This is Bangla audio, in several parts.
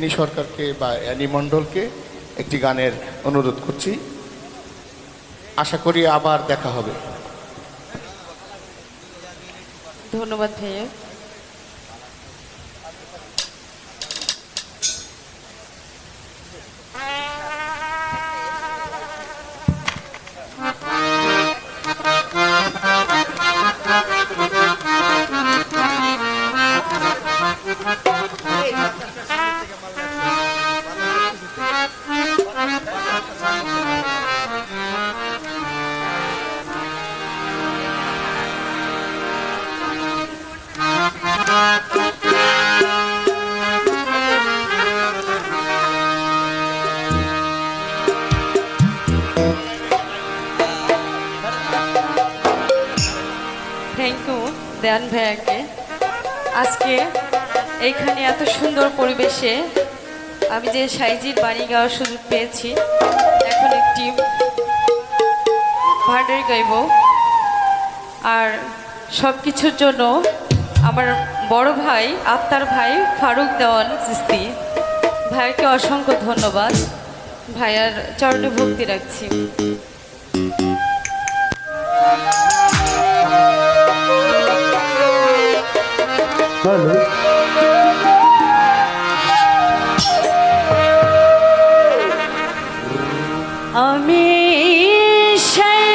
অ্যানি সরকারকে বা অ্যানি মণ্ডলকে একটি গানের অনুরোধ করছি। আশা করি আবার দেখা হবে। ধন্যবাদ ভাইয়া। ভাইয়াকে। আজকে এইখানে এত সুন্দর পরিবেশে আমি যে সাইজির বাড়ি গাওয়ার সুযোগ পেয়েছি, এখন একটি ভাণ্ডারি গাইব। আর সব কিছুর জন্য আমার বড় ভাই আত্মার ভাই ফারুক দেওয়ান চিস্তি ভাইকে অসংখ্য ধন্যবাদ। ভাইয়ার চরণে ভক্তি রাখছি। হ্যালো আমি সেই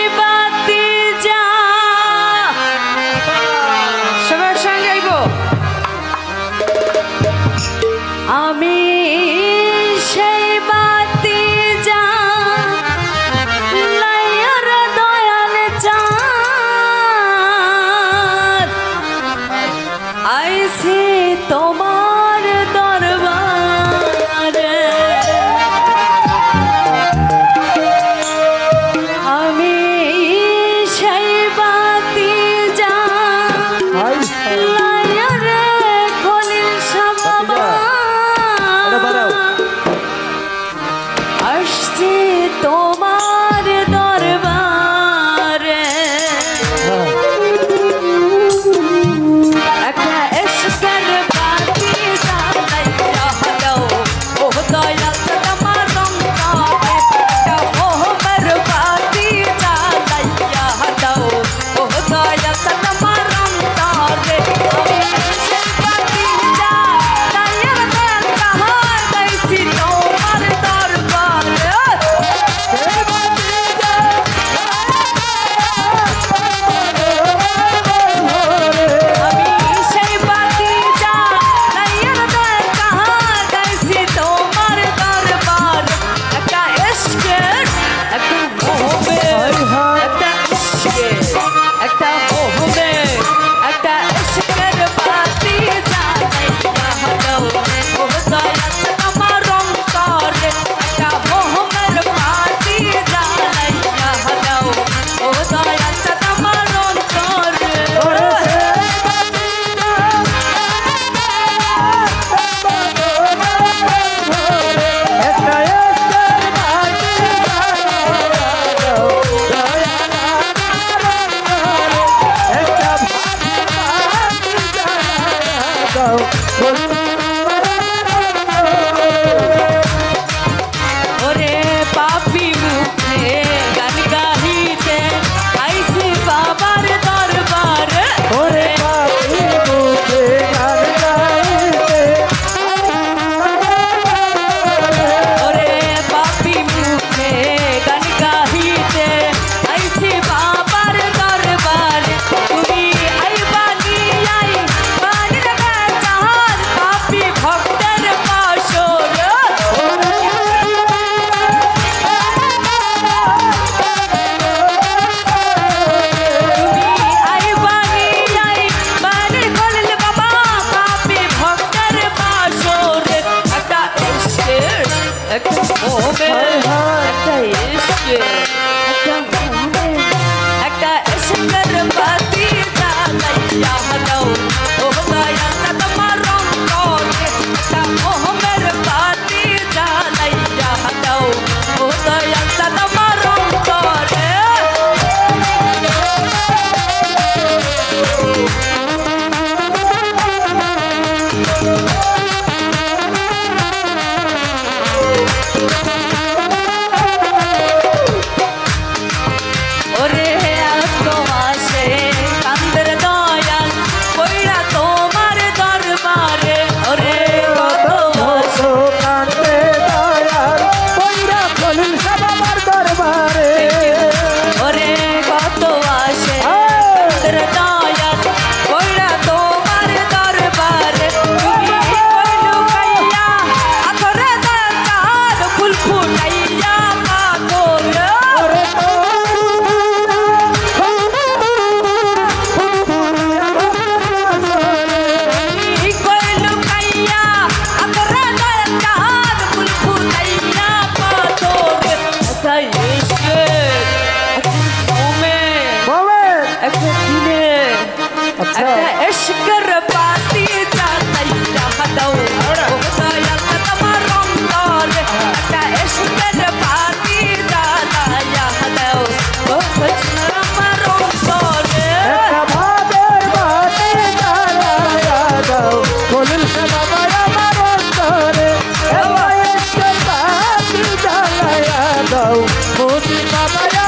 দাও মোদি বাবা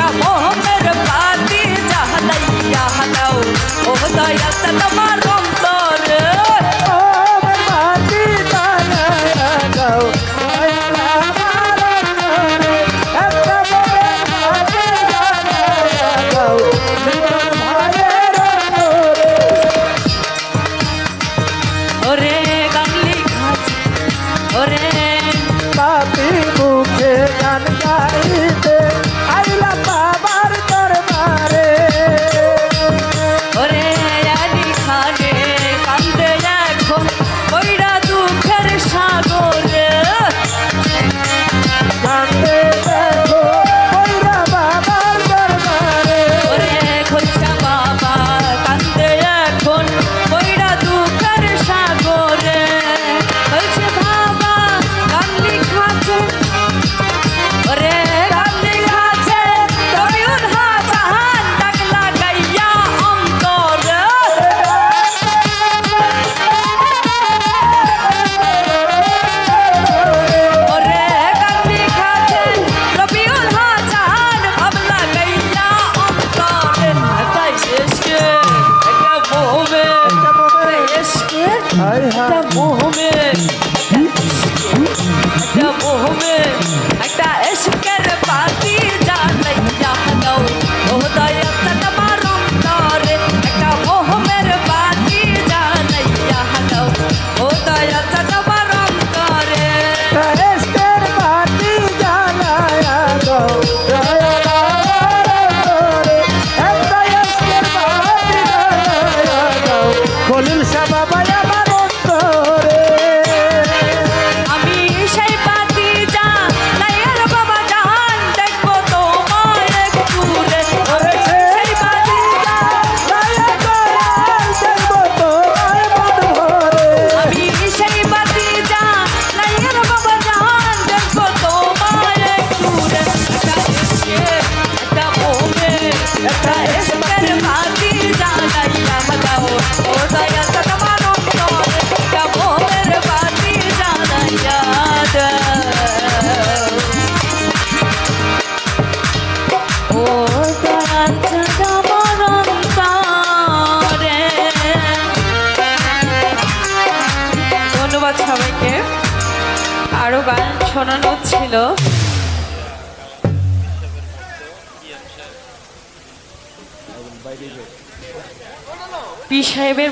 amor. ছিল। পি সাহেবের